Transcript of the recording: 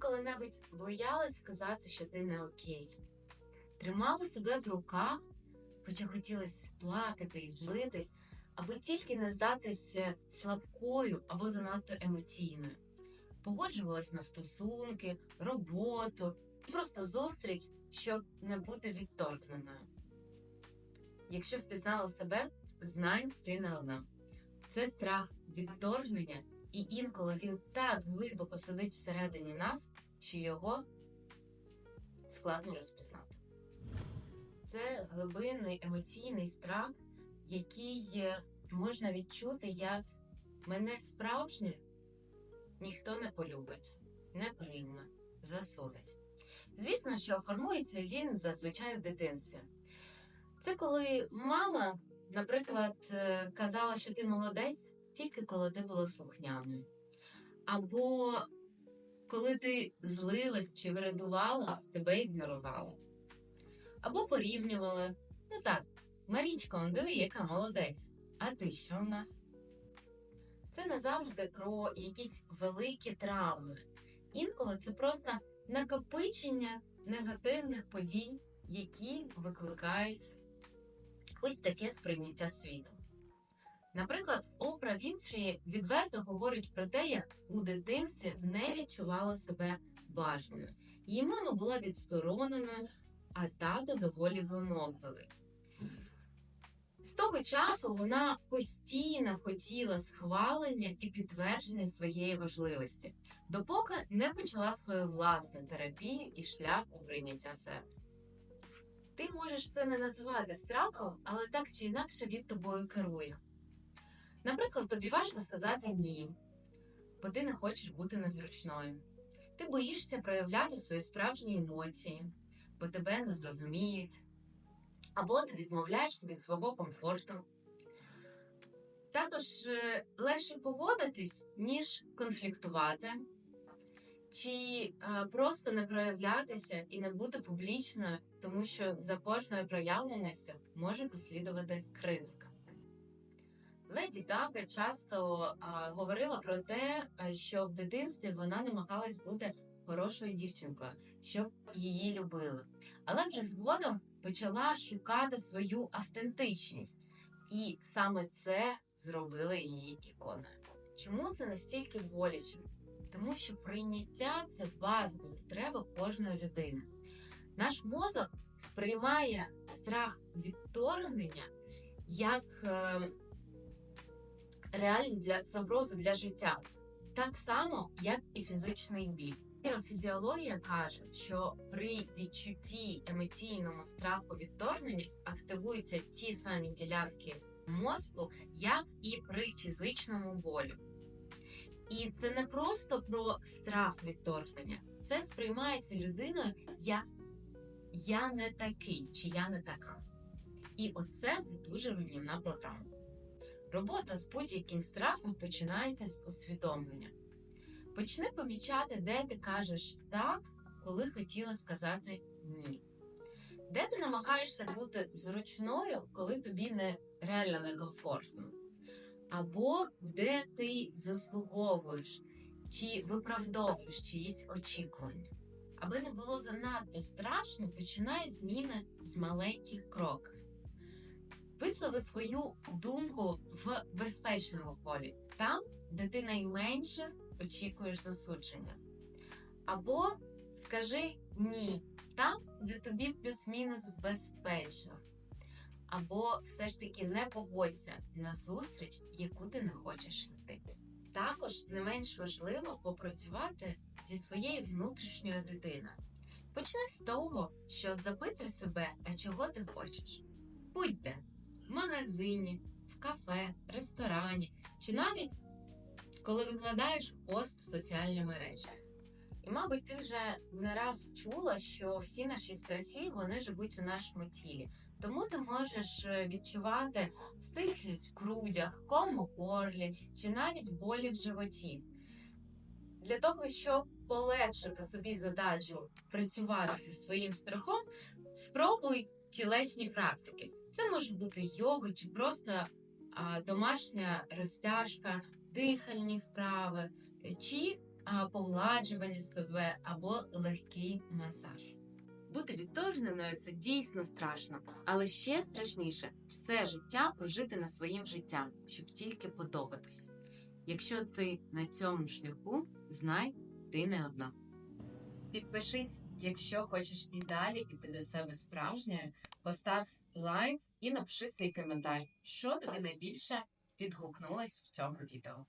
Коли-небудь боялась сказати, що ти не окей. Тримала себе в руках, хоча хотілося плакати і злитись, аби тільки не здатися слабкою або занадто емоційною. Погоджувалась на стосунки, роботу, просто зустріч, щоб не бути відторкненою. Якщо впізнала себе, знай, ти не одна. Це страх відторгнення, і інколи він так глибоко сидить всередині нас, що його складно розпізнати. Це глибинний емоційний страх, який е, можна відчути як мене справжнє ніхто не полюбить, не прийме, засудить. Звісно, що формується він зазвичай в дитинстві. Це коли мама, наприклад, е, казала, що ти молодець, тільки коли ти була слухняною. Або коли ти злилась чи вирадувала, тебе ігнорувала. Або порівнювали. Ну так, Марічка, он диви, яка молодець. А ти що в нас? Це не завжди про якісь великі травми. Інколи це просто накопичення негативних подій, які викликають ось таке сприйняття світу. Наприклад, Опра Вінфрі відверто говорить про те, як у дитинстві не відчувала себе бажаною. Її мама була відстороненою, а тато доволі вимогливий. З того часу вона постійно хотіла схвалення і підтвердження своєї важливості, допоки не почала свою власну терапію і шлях у прийняття себе. Ти можеш це не називати страхом, але так чи інакше від тобою керує. Наприклад, тобі важко сказати ні, бо ти не хочеш бути незручною. Ти боїшся проявляти свої справжні емоції, бо тебе не зрозуміють, або ти відмовляєшся від свого комфорту. Також е, легше поводитись, ніж конфліктувати, чи е, просто не проявлятися і не бути публічною, тому що за кожною проявленістю може послідувати критика. Леді Гага часто а, говорила про те, що в дитинстві вона намагалась бути хорошою дівчинкою, щоб її любили. Але вже згодом почала шукати свою автентичність, і саме це зробило її іконою. Чому це настільки боляче? Тому що прийняття це базова потреба кожної людини. Наш мозок сприймає страх відторгнення як реальну для загрозу для життя, так само, як і фізичний біль. Нейрофізіологія каже, що при відчутті емоційному страху відторгнення активуються ті самі ділянки мозку, як і при фізичному болю. І це не просто про страх відторгнення, це сприймається людиною як я не такий чи я не така. І оце дуже руйнівна програма. Робота з будь-яким страхом починається з усвідомлення. Почни помічати, де ти кажеш так, коли хотіла сказати ні. Де ти намагаєшся бути зручною, коли тобі не реально некомфортно. Або де ти заслуговуєш чи виправдовуєш чиїсь очікування. Аби не було занадто страшно, починай зміни з маленьких кроків. Вислови свою думку в безпечному полі, там, де ти найменше очікуєш засудження. Або скажи ні там, де тобі плюс-мінус безпечно. Або все ж таки не погодься на зустріч, яку ти не хочеш йти. Також не менш важливо попрацювати зі своєю внутрішньою дитиною. Почни з того, що запитуй себе, а чого ти хочеш. Будь-де в магазині, в кафе, ресторані, чи навіть коли викладаєш пост в соціальні мережі. І, мабуть, ти вже не раз чула, що всі наші страхи вони живуть в нашому тілі. Тому ти можеш е, відчувати стислість в грудях, ком у горлі чи навіть болі в животі. Для того, щоб полегшити собі задачу працювати зі своїм страхом, спробуй тілесні практики. Це може бути йога чи просто а, домашня розтяжка, дихальні вправи, чи а, погладжування себе або легкий масаж. Бути відторгненою це дійсно страшно, але ще страшніше все життя прожити на своїм життям, щоб тільки подобатись. Якщо ти на цьому шляху, знай, ти не одна. Підпишись, якщо хочеш і далі іти до себе справжньою, постав лайк і напиши свій коментар, що тобі найбільше відгукнулось в цьому відео.